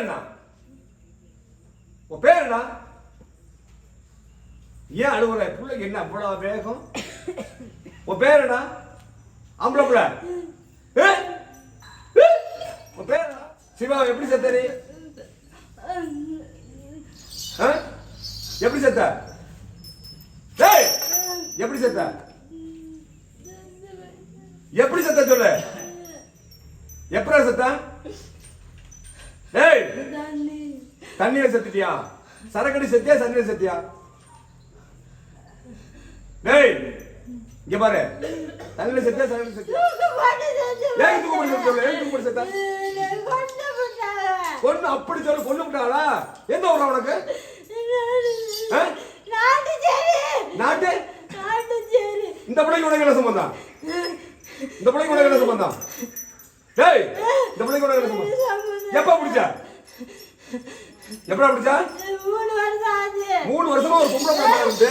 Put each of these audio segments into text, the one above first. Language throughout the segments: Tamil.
பேர் என்ன உன் பேர் என்ன ஏன் அழுகுற பிள்ளைக்கு என்ன அவ்வளவு வேகம்? உன் பேர் என்ன ஆம்பளை பிள்ளை. உன் பேர் என்ன சிவா எப்படி செத்த நீ? எப்படி செத்த? எப்படி செத்த? எப்படி செத்த சொல்லு? எப்படி செத்தான் டேய் தண்ணியில செத்துட்டியா? சரக்கடி செத்தியா தண்ணியில செத்தியா? டேய் இங்க பாரு. தண்ணியில செத்தியா சரக்கடி செத்தியா? ஏன் தூக்க சொல்லு ஏன் தூக்க செத்தா பொண்ணு அப்படி சொல்லு கொண்டு விட்டாளா? எந்த ஊரா உனக்கு? நாட்டு? இந்த பிள்ளைக்கு உனக்கு என்ன சம்பந்தம்? இந்த பிள்ளைக்கு உனக்கு என்ன சம்பந்தம்? டேய் இந்த பிள்ளைக்கு உனக்கு என்ன சம்பந்தம்? எப்ப பிடிச்சா எப்படா பிடிச்சா மூணு வருஷமா ஒரு பொம்பளை பிள்ளை இருந்து.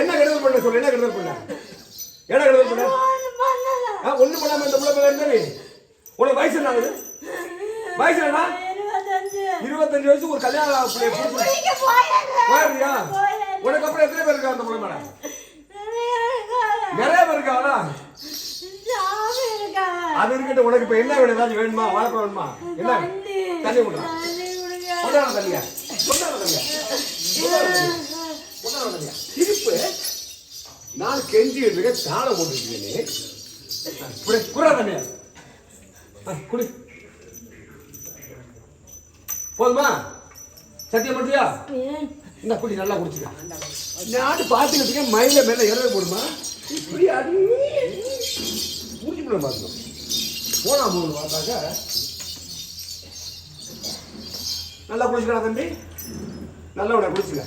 என்ன கெடுதல் பண்ண சொல்லு என்ன கெடுதல் பண்ண? என்ன கெடுதல் பண்ண? ஆ, ஒண்ணும் பண்ணாம இந்த பிள்ளை மேல இருந்தா நீ உனக்கு வயசு என்ன ஆகுது? வயசு என்ன இருபத்தஞ்சு. வயசு ஒரு கல்யாண பிள்ளைய போயிருந்தியா உனக்கு அப்புறம் எத்தனை பேர் இருக்கா அந்த பிள்ளை மேல? நிறைய பேர் இருக்காங்களா? அது இருக்கட்டும் உனக்கு இப்ப என்ன வேணும்? ஏதாச்சும் வேணுமா? வாழைப்பழம் வேணுமா? என்ன? தண்ணி. கொடுறா கொண்டாட தண்ணியா? கொண்டாட தண்ணியா? கொண்டாட தண்ணியா? திருப்பு நான் கெஞ்சிட்டு இருக்க தாளம் போட்டுருக்கேனே குடி குடா தண்ணியா? குடி. போதுமா? சத்தியம் பண்றியா? இந்த குடி நல்லா குடிச்சுக்க. நாடு பார்த்துக்கிட்டு மயில மேல இறங்க போடுமா? இப்படி அடி. பார்க்கணும் போனா போகணும் பார்த்தாக்க. நல்லா குடிச்சுக்கடா தம்பி. நல்லா உட குடிச்சுக்க.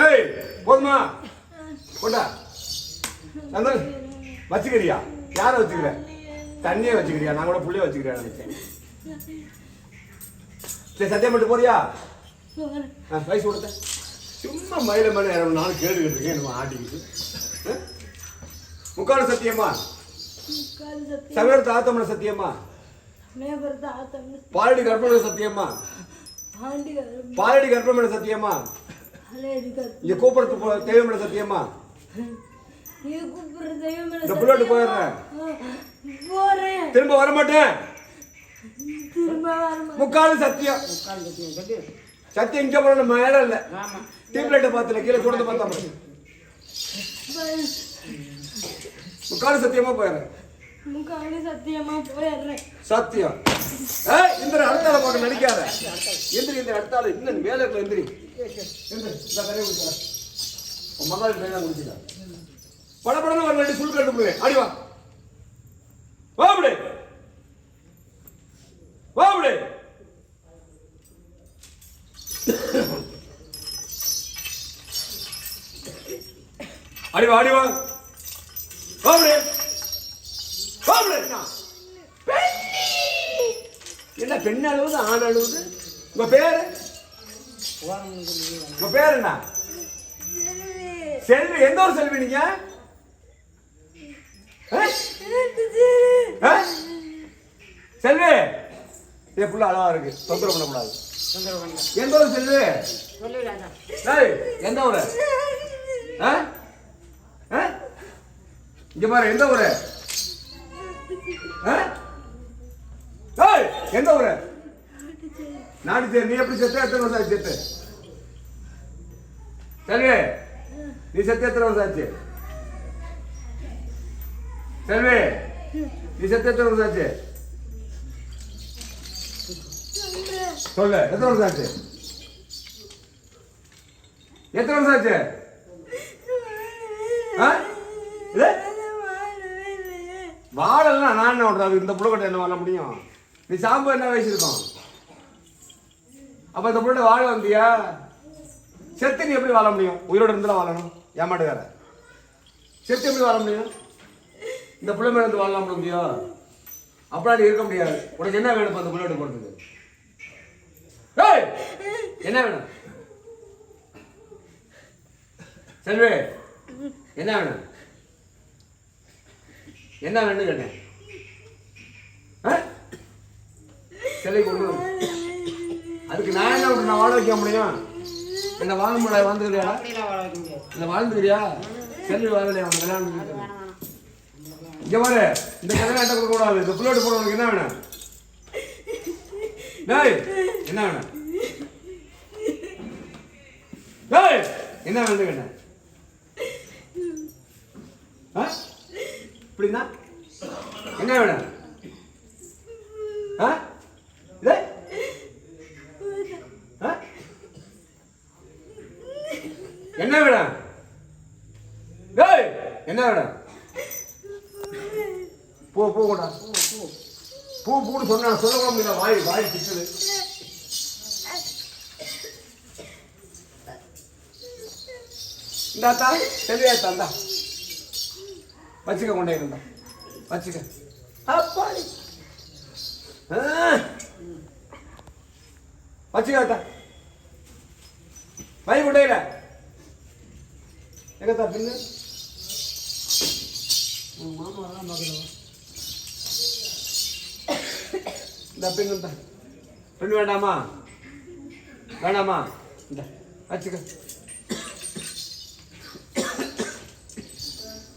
ஏய் போதுமா? கொண்டா சந்தன் வச்சுக்கிறியா? யாரை வச்சுக்கிற? தண்ணியை வச்சுக்கிறியா? நான் கூட புள்ளைய வச்சுக்கிறேன் நினைச்சேன். சரி சத்தியம் மட்டும் போறியா? வயசு கொடுத்த சும்மா மயில மேல நாள் கேட்டுக்கிட்டு இருக்கேன் நம்ம ஆட்டிக்கிட்டு. முக்காடு சத்தியமா? சமையல் தாத்தமன சத்தியமா? பாலடி கற்பனை சத்தியமா? பாலடி கற்பனை சத்தியமா? இங்க கூப்பிடுறது போ- தெய்வமன சத்தியமா? இந்த புள்ளோட்டு போயிடுறேன். போறேன். திரும்ப வர மாட்டேன் முக்காடு சத்தியம். சத்தியம் இங்க போற மேல இல்ல. டியூப்லைட்டை பார்த்துல கீழே கொடுத்து பார்த்தா மட்டும். முக்காடு சத்தியமா போயிடுறேன். முக்காணி சத்தியமா போயிடுறேன். சத்தியம். ஏய் இந்திர அடுத்தால பார்க்க நடிக்காத. எந்திரி இந்த அடுத்தால இன்னும் மேல இருக்க எந்திரி. எந்திரி இந்த தரையை குடிச்சா உன் மகள் ட்ரெயினா குடிச்சிட்டா படப்படன்னு ஒரு ரெண்டு சுல் கட்டு போடுவேன் அடி வா. வா அப்படி. வா அப்படி. அடி வா. வா அப்படி என்ன பெண் அழுவுது ஆண் அழுவுது? உங்க பேரு? உங்க பேர் என்ன? செல்வி எந்த ஒரு செல்வி நீங்க? செல்வி. என் புள்ள அழகா இருக்கு. தொந்தரவு பண்ணக்கூடாது. எந்த ஒரு செல்வி? எந்த ஊரு ஆ? ஆ? இங்க பாரு எந்த ஊரு? எந்த ஊரு? நாடு சேர் நீ எப்படி செத்து? எத்தனை வருஷம் ஆச்சு செத்து? செல்வி நீ செத்து எத்தனை வருஷம் ஆச்சு? செல்வி நீ செத்து எத்தனை வருஷம் ஆச்சு? சொல்லு எத்தனை வருஷம் ஆச்சு? எத்தனை வருஷம் ஆச்சு? ஆ? இது? வாழலாம் நான் என்ன பண்ணுறது இந்த புழுக்கட்டை என்ன வாழ முடியும்? நீ சாம்பு என்ன வயசுருக்கோம் அப்போ இந்த புள்ள வாழ வந்தியா? செத்து நீ எப்படி வாழ முடியும்? உயிரோட இருந்தாலும் வாழணும். ஏமாட்டுக்கார செத்து எப்படி வாழ முடியும்? இந்த பிள்ளை மேலே இருந்து வாழலாம் முடியும். அப்படி இருக்க முடியாது. உனக்கு என்ன வேணும் அந்த புள்ளோட போறதுக்கு ஏய்! என்ன வேணும்? செல்வே என்ன வேணும்? என்ன வேணும்னு கேட்டேன்? சிலை கொண்டு. அதுக்கு நான் என்ன நான் வாழ வைக்க முடியும்? என்ன வாழ முடியல வாழ்ந்துக்கிறியா? முடியாது. இல்லை வாழ்ந்துக்கிறியா? செல்வி வாழலையா? அவன் கல்யாணம். வேணாம் வேணாம். இங்க பாரு இந்த கல்யாணம் என்கிட்ட கொடுக்க கூடாது. இந்த புல்லோட்டு போடுறவனுக்கு என்ன வேணும்? டேய் என்ன வேணும்? டேய் என்ன வேணும் வேணும் ஆ? இப்படின்னா என்ன வேணும் ஆ? இது? ஆ? என்ன வேணும் டேய் என்ன வேணும் போ போ கூடா பூ பூன்னு சொன்னா சொல்ல முடியல வாய் வாய் திக்குது இந்தாத்தா தெளிவா வச்சுக்க கொண்டே இருந்தா வச்சுக்க. அப்பாடி. வச்சுக்காத்தா வை கொண்டையில எங்கத்தா பின்னு? மாமா தான் பார்க்குறோம் இந்த இந்த பெண் வேண்டாமா? வேண்டாமா? இந்த வச்சுக்க.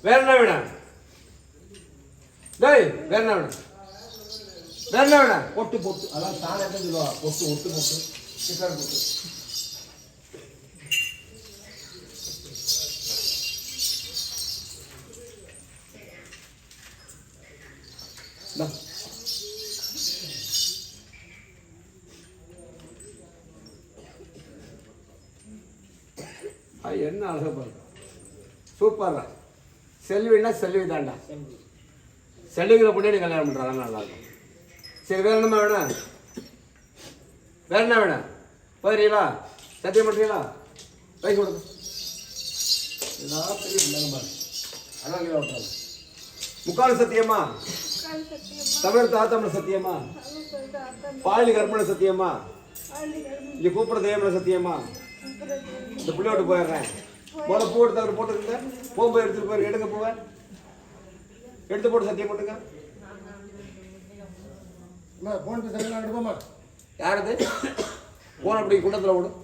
வேற என்ன வேணும்? டேய் வேற என்ன வேணும். வேற என்ன வேணும். பொட்டு பொட்டு. அதான் தானே என்ன சொல்லுவா பொட்டு ஒட்டு பொட்டு. சிக்கன் பொட்டு. என்ன அழகா பாரு. சூப்பர்ரா. செல்வின்னா செல்வி தாண்டா செல்வி. செல்விங்கிற பொண்ணே கல்யாணம் பண்ணுறாங்க நல்லா இருக்கும். சரி வேற என்னமா வேணும்? வேற என்ன வேணும்? போயிடுறீங்களா? சத்தியம் பண்ணுறீங்களா வயசு கொடுங்க முக்கால் சத்தியமா? தமிழ் தாத்தமிழ சத்தியமா? பாலி கற்பனை சத்தியமா? இங்க கூப்பிட தேவன சத்தியமா? இந்த பிள்ளையோட்டு போயிடுறேன். போல பூ எடுத்து அவர் போட்டுருங்க போகும்போது எடுத்துட்டு போய் எடுங்க போவேன். எடுத்து போட்டு சத்தியம் போட்டுங்க போன் பேசுறீங்களா எடுப்போமா யாரது? போன அப்படி குண்டத்தில் விடும்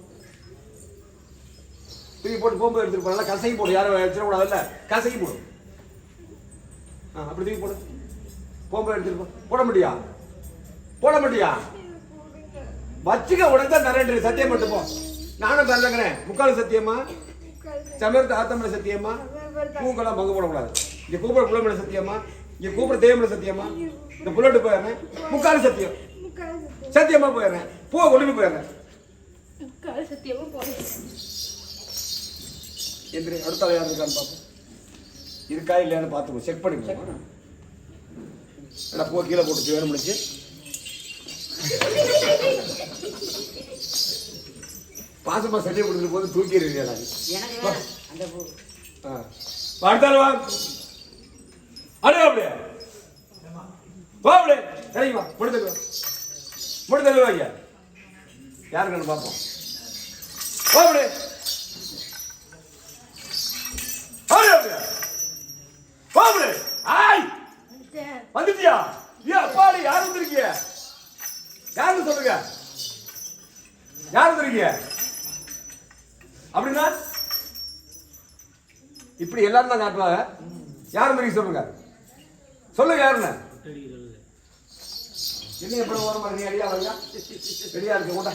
தூக்கி போட்டு போகும்போது எடுத்துட்டு நல்லா கசகி போடு. யாரும் வச்சிடக்கூடாதுல்ல. கசகி போடு. ஆ அப்படி தூக்கி போடு. போகும்போது எடுத்துட்டு போ. போட முடியா போட முடியா வச்சுக்க உடனே தான் தரேன் சத்தியம் மட்டும் போ. நானும் தரலங்கிறேன் முக்கால் சத்தியமா? சமர்த்த ஆத்தமிழ சத்தியமா? பூக்கெல்லாம் பங்கு போடக்கூடாது. இங்க கூப்பிட புலமிழ சத்தியமா? இங்க கூப்பிட தேவமிழ சத்தியமா? இந்த புல்லட்டு போயிடுறேன். முக்கால் சத்தியம். சத்தியம் போயிடுறேன். பூவை கொண்டு போயிடுறேன். எந்திரி அடுத்த ஆள் யார் இருக்கான்னு பார்ப்போம் இருக்கா இல்லையான்னு பார்த்துக்கோ செக் பண்ணிக்கோ இல்லை பூ கீழே போட்டு வேணும் முடிச்சு பாசமா சட்டை கொடுத்துட்டு போது தூக்கி இருக்கா எனக்கு வேணாம். அந்த பூ. அடுத்தாள் வா. அடு அப்படியே வா அப்படியே இறங்கி வா முடி தள்ளு ஐயா யாருக்குன்னு பார்ப்போம். வா அப்படியே அடு அப்படியே வா அப்படியே ஆய். வந்துட்டியா? ஏ அப்பாடி யார் வந்திருக்கீங்க யாருன்னு சொல்லுங்க. யார் வந்திருக்கீங்க அப்படின்னா இப்படி எல்லாரும் தான் காட்டுவாங்க. யார் மாதிரி சொல்லுங்க. சொல்லுங்க யாருன்னு? என்ன எப்படி ஓரமா இருக்கு? அடியா வையா ரெடியா இருக்கு கூட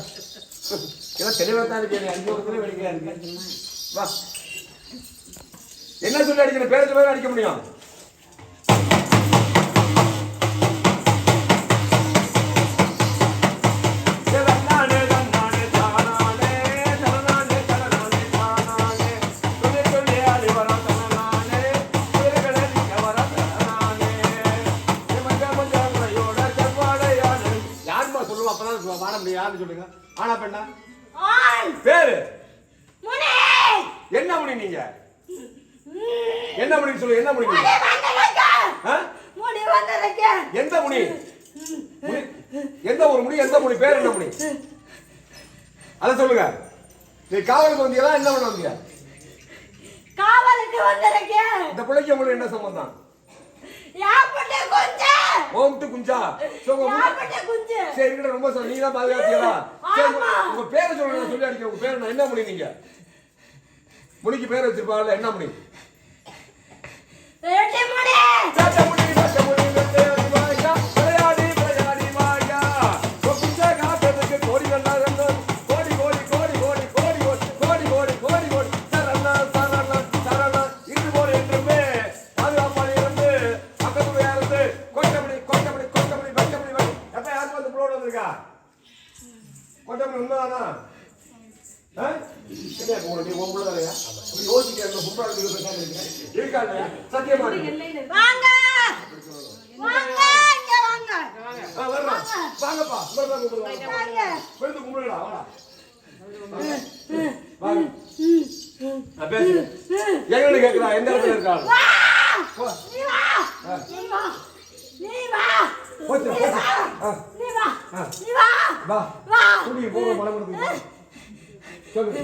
எல்லாம் தெளிவாக தான் இருக்கு அஞ்சு வருஷத்துல வெடிக்கையா இருக்கு? வா. என்ன சொல்லி அடிக்கணும்? பேரை சொல்லி அடிக்க முடியும். நீ காவலுக்கு வந்தீங்களா என்ன பண்ண வந்தீங்க காவலுக்கு வந்திருக்கேன் இந்த பிள்ளைக்கு உங்களுக்கு என்ன சம்பந்தம் யாப்பட்ட குஞ்சு ஓம்ட்டு யாப்பட்ட சரி ரொம்ப சந்தோஷம். நீங்க தான் பாதுகாத்தீங்களா? சரி, உங்க- ஆமா. உங்க பேரை சொல்லுங்க, சொல்லி. உங்க பேர் என்ன? முடி நீங்க? முடிக்கு பேர் வச்சிருப்பாங்கல்ல, என்ன முடி? ரெட்டி முடி முடி, உங்களை நீ உன் பிள்ளை தலையா இப்படி யோசிக்கிற இந்த பொம்பளை நீங்க எந்த இடத்துல இருக்கா? நீ வா. நீ வா. வா. வா. நீ போற மலை கொடுத்து சொல்லு.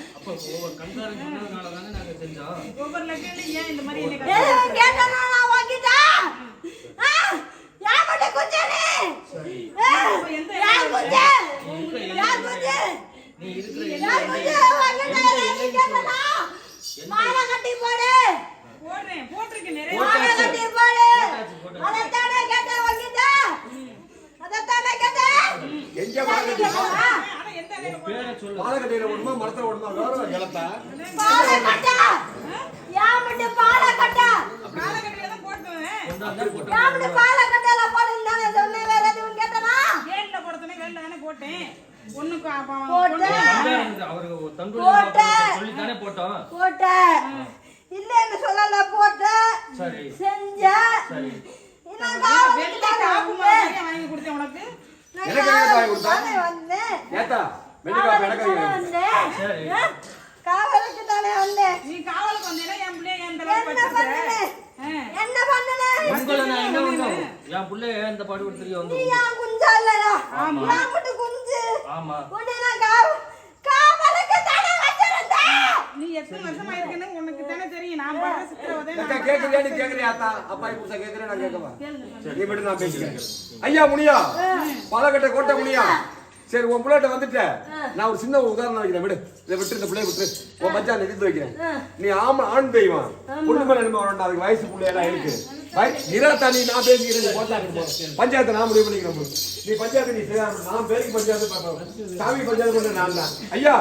அப்போ ஓவர் கண்காரம் சொன்னதுனால தானே நாங்க செஞ்சோம். ஓவர் லக்கேல ஏன் இந்த மாதிரி என்ன கேட்டனா நான் வாங்கிட்டா யா மட்ட குஞ்சரே எந்த யா குஞ்ச? யா குஞ்ச? நீ இருக்கிற யா குஞ்ச வாங்கிட்டா நீ கேட்டனா மால கட்டி போடு. போடுறேன் போட்டுருக்கு நிறைய மால கட்டி போடு. அதத்தானே கேட்டா வாங்கிட்டா அதத்தானே கேட்டா எங்க வாங்கிட்டா பாலக்கட்டையில ஓடுமா மரத்துல ஓடுமா வேற இலத்தா பாலக்கட்டை! யாமட்டு பாலக்கட்டை! பாலக்கட்டையில தான் போடுவேன் யாமட்டு போட்டேன். ஒண்ணுக்கு அவருக்கு போட்டேன். இல்லன்னு சொல்லல போட்ட. வாங்கி கொடுத்தேன் உனக்கு? ஏத்தா, வந்தேன்? காவலுக்கு தானே வந்தேன். நீ காவலுக்கு என் பிள்ளைய என்ன அளவுக்கு பண்ணுன? வச்சிருக்க என்ன பண்ணுன? உங்களை நான் என்ன பண்ணும்? என் பிள்ளைய இந்த பாடுபடுத்துறியோ நீ வந்து ஏன் குஞ்சா இல்லையா நான் மட்டும் குஞ்சு. ஆமா. உன்னை நான் காவ காவலுக்கு தானே வச்சிருந்தேன் நீ எத்தனை வருஷமா இருக்குன்னு உனக்கு தானே தெரியும். நான் பாடுற சித்திரவதை அக்கா, நான் கேக்குறியா? நீ கேக்குறியா, அத்தா? அப்பா இப்ப கேக்குறேன், நான் கேட்கவா? நீ மட்டும் நான் பேசிக்கிறேன். ஐயா முனியா. பாலக்கட்டை கோட்டை முனியா. சரி உன் பிள்ளைகிட்ட வந்துட்ட நான் ஒரு சின்ன ஒரு உதாரணம் வைக்கிறேன் விடு. இதை விட்டு இந்த பிள்ளைய விட்டு உன் மச்சான் நிறுத்தி வைக்கிறேன். நீ ஆமா ஆண் தெய்வம். குடும்ப நிலைமை வரணும் அதுக்கு வயசு பிள்ளையெல்லாம் இருக்கு. இரா நீ நான் பேசிக்கிறேன். பஞ்சாயத்து நான் முடிவு பண்ணிக்கிறேன். நீ பஞ்சாயத்து நீ நான் பேருக்கு பஞ்சாயத்து பார்ப்பேன் சாமி பஞ்சாயத்து பண்ண நான் தான். ஐயா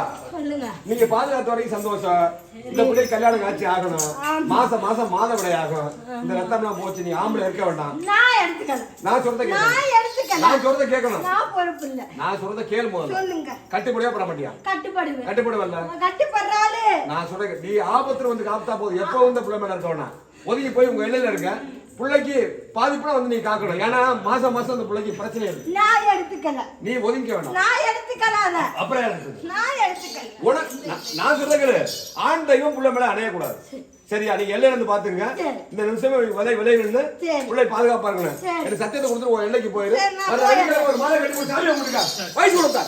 நீங்க பாதுகாத்த வரைக்கும் சந்தோஷம். இந்த பிள்ளை கல்யாணம் ஆச்சு ஆகணும். மாசம் மாசம் மாதவிடை ஆகும் இந்த ரத்தம்லாம் போச்சு நீ ஆம்பளை இருக்க வேண்டாம். நான் சொல்றத கேட்கணும் நான் சொல்றத கேட்கணும் நான் சொல்றத கேளு கட்டுப்படியா பண்ண மாட்டியா? கட்டுப்படுறாளு நான் சொல்றேன் நீ ஆபத்துல வந்து காத்தா போதும். எப்போ வந்து பிள்ளை மேல இருக்கவனா ஒதுங்கி போய் உங்க எல்லையில இருக்க பிள்ளைக்கு பாதிப்புல வந்து நீ காக்கணும். ஏன்னா மாசம் மாசம் அந்த பிள்ளைக்கு பிரச்சனை இருக்கு. நான் எடுத்துக்கல. நீ ஒதுங்க வேண்டாம் நான் எடுத்துக்கல அத. அப்புறம் நான் எடுத்துக்கல. உனக்கு நான்- சொல்றது ஆண் தெய்வம் புள்ள மேல அணையக்கூடாது சரியா? நீங்க எல்லையில இருந்து பாத்துங்க. இந்த நிமிஷமே விலை விலை நின்று சரி. பிள்ளை பாதுகாப்பா இருக்கணும். எனக்கு சத்தியத்தை கொடுத்துட்டு உன் எல்லைக்கு போயிரு. ஒரு மாலை கட்டி வயசு கொடுத்தா.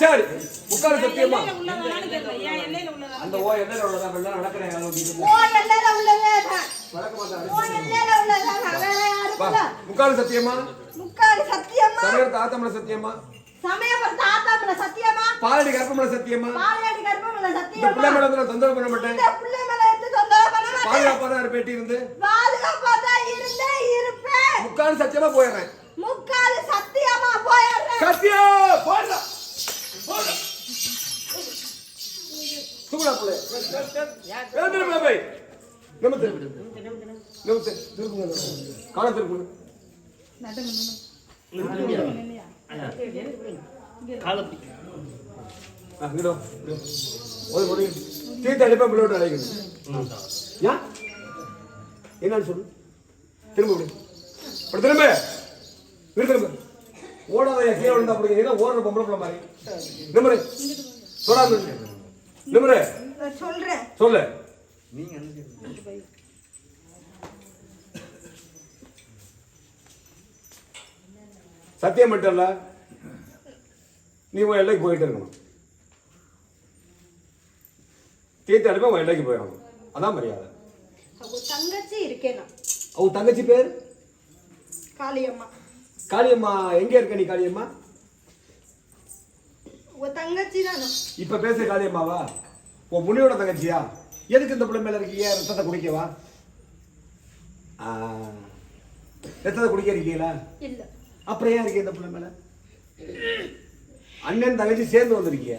சரி சத்தியமா? அந்த ஓ எல்லையில உள்ளதான் நடக்கிறேன் முக்கால சத்தியமா? முக்கால சத்தியமா? சத்தியமா? சமயம் தாத்தாம்ல சத்தியமா? பாலடி கர்ப்பம்ல சத்தியமா? பாலடி கர்ப்பம்ல சத்தியமா? தொந்தரவு பண்ண மாட்டேன். பிள்ளை மேல பாதுகாப்பா இருப்பேன் இருந்து. சத்தியமா போயிடுறேன். சத்யா போடுறா. போடுறா. தூக்குடா புள்ளே. எழுந்திரு பாபாய் நிமித்து. நிமித்து. திருப்புங்க அழைக்கணும். திருப்புங்க என்னன்னு சொல்லு. திரும்ப திரும்ப. திரும்ப இருக்கிற ஓடாத கீழே விழுந்தா பிடிங்க ஏதோ ஓடுற பொம்பளை பிள்ளை மாதிரி. நிமிரு. சொல்லாம நிமிரு. சொல்றேன். சொல்லு. சத்தியம் மட்டும் இல்ல நீ உன் எல்லைக்கு போயிட்டு இருக்கணும். தீர்த்து எடுப்ப உன் எல்லைக்கு போயிடணும். அதான் மரியாதை. அவங்க தங்கச்சி இருக்கேன்? நான் அவ தங்கச்சி பேர்? காளியம்மா. காளியம்மா எங்க இருக்க நீ காளியம்மா? உங்க தங்கச்சி தான். இப்ப பேச காளியம்மாவா? உன் முனியோட தங்கச்சியா? எதுக்கு இந்த பிள்ளை மேல இருக்கீங்க ரத்தத்தை குடிக்கவா? ரத்தத்தை குடிக்க இருக்கீங்களா இல்ல. அப்புறம் ஏன் இருக்கீங்க இந்த பிள்ளை மேல? அண்ணன் தங்கச்சி சேர்ந்து வந்திருக்கீங்க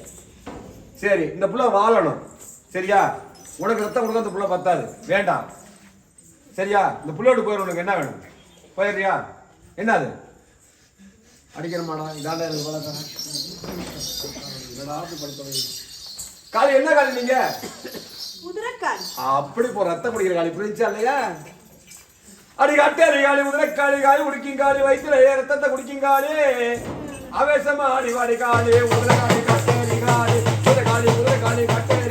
சரி இந்த பிள்ளை வாழணும். சரியா? உனக்கு ரத்தம் கொடுக்க இந்த பிள்ளை பத்தாது. வேண்டாம். சரியா? இந்த பிள்ளையோடு போயிடும் உனக்கு என்ன வேணும்? போயிடுறியா? என்னது? அடிக்கணுமாடா? இதாண்டா எனக்கு பழக்கம் காலி என்ன காலி நீங்க? அப்படி போ ரத்தம் குடிக்கிற காலி புரிஞ்சா இல்லையா? அடி கட்டேரி காலி உதிரக்காளி காலி உடிக்கும் காலி வயிற்றுல ரத்தத்தை குடிக்கும் காலி ஆவேசமா ஆடி வாடி காலி உதிரக்காளி கட்டேரி காலி உதிரக்காளி உதிரக்காளி கட்டேரி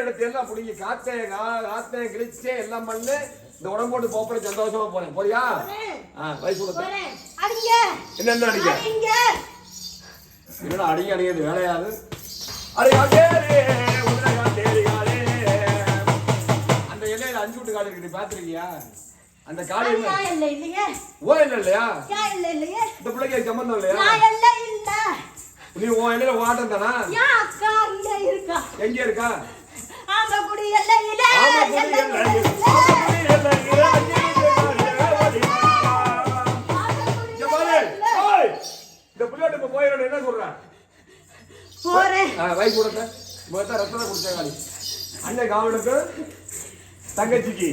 எடுத்து எல்லாம் பிடிங்கி காத்தே காத்தே கிழிச்சே எல்லாம் பண்ணு. இந்த உடம்போட்டு போப்பட சந்தோஷமா போறேன். போறியா? ஆ வயசு கொடுத்த போறேன். அடிங்க. என்ன அடிக்க என்னடா அடிங்க அடிக்கிறது வேலையாது. அடி காட்டேரி உதிரை காட்டேரி காளி அந்த இலையில அஞ்சு விட்டு காடு இருக்கு பாத்திருக்கியா அந்த இல்ல இல்லையே? ஓ இல்ல இல்லையா இந்த பிள்ளைக்கு சம்பந்தம் இல்லையா? நீ உன் இலையில ஓட்டம் தானா? அக்கா இங்க இருக்கா. எங்க இருக்கா? எல்லையில எல்லையில. இந்த பிள்ளையோட இப்ப போயிடணும் என்ன சொல்ற? போறேன். வயசு கொடுத்த முதல்ல ரத்தத்தை காளி அண்ணன் காவலுக்கு தங்கச்சிக்கு.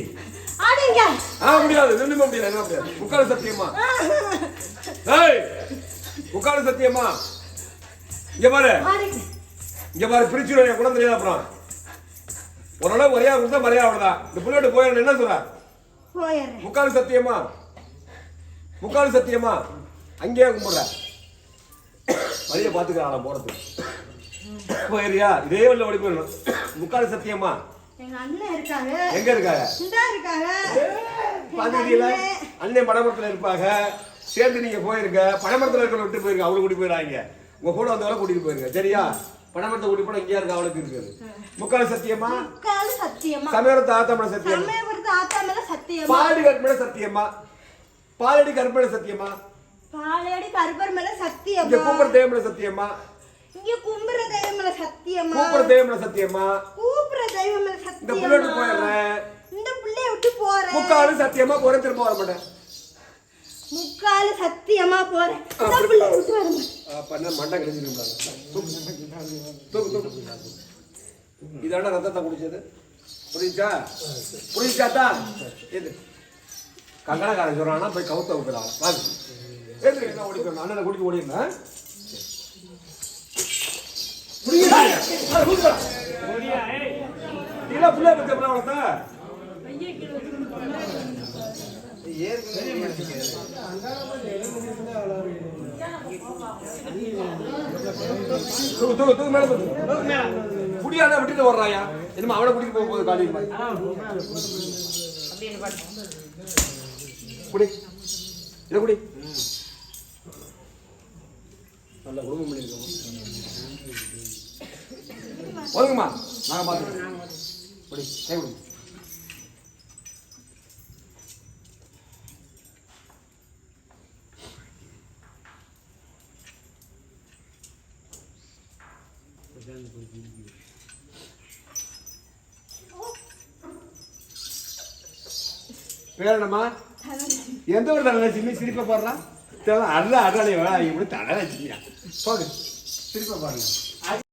ஆ முடியாது. நின்னுக்க முடியாது. என்ன முடியாது? முக்கால் சத்தியமா ஏய் முக்கால் சத்தியமா இங்க பாரு. இங்க பாரு பிரிச்சு என் குழந்தை அப்புறம். ஒரு ஒரே கொடுத்தா மரியாதை அவ்வளவுதான். இந்த புள்ளோட போயிடணும் என்ன சொல்ற? போயிடுறேன் முக்கால் சத்தியமா? முக்கால் சத்தியமா? அங்கேயே கும்பிடுற. வழியை பாத்துக்கிறாளா போறதுக்கு. போயிரியா இதே வழியில ஓடி போயிடணும். முக்கால் சத்தியமா? எங்க இருக்காங்க பாத்துக்கிட்டீங்களா? அண்ணன். படமரத்துல இருப்பாங்க. சேர்ந்து நீங்க போயிருங்க. படமரத்துல இருக்கிற விட்டு போயிருங்க. அவளை கூட்டி போயிடாங்க உங்க கூட வந்தவளை கூட்டிட்டு போயிருங்க. சரியா? படமரத்தை கூட்டி போனா இங்கேயா இருக்கு அவளுக்கு இருக்குது முக்கால் சத்தியமா? முக்கால் சத்தியமா? சமயரத்தை ஆத்தமன சத்தியமா? சமயபுரத்து ஆத்தா மேல சத்தியமா? பாடி கற்பனை சத்தியமா? பாலடி கற்பனை சத்தியமா? பாலையடி கருப்பர் மேல இங்க சத்தியமா கூப்பிட தேவமன சத்தியமா? இங்க கும்புற தெய்வம் மேல சத்தியமா? கூப்பிட தேவமன சத்தியமா? கூப்பிடுற தெய்வம் மேல இந்த புள்ளோட்டு சத்தியமா? போயிடுறேன். இந்த பிள்ளைய விட்டு போறேன். முக்காலும் சத்தியமா போறேன் திரும்ப வர மாட்டேன். முக்கால் சத்தியமா போறேன். பிள்ளைய விட்டு வரேன் பண்ண மண்டை தூக்கு இதான ரத்தத்தை குடிச்சது. புரியுச்சா புரியுச்சாத்தா இது கங்கணக்காரன் சொல்றானா போய் கவுத்த விட்டுறான் வாங்க எதுக்கு என்ன ஓடி போயிடணும் அண்ணனை குடிக்க ஓடிடுறேன் இல்ல புள்ள வளர்த்தா? தூக்கு தூக்கு விட்டுட்டு வர்றாயா என்னமா அவனை கூட்டிட்டு போக போகுது காலையில் குடி இதை குடி நல்ல குடும்பம் பண்ணியிருக்கோம் ஒதுங்கம்மா நாங்கள் பார்த்துக்கிறோம் குடி கை குடி பேர் என்னம்மா? எந்த ஒரு தலை சின்ன சிரிப்பை பாடுறான் அல்ல அடாலே இப்படி தலை போகுது போகு சிரிப்பை பாருங்க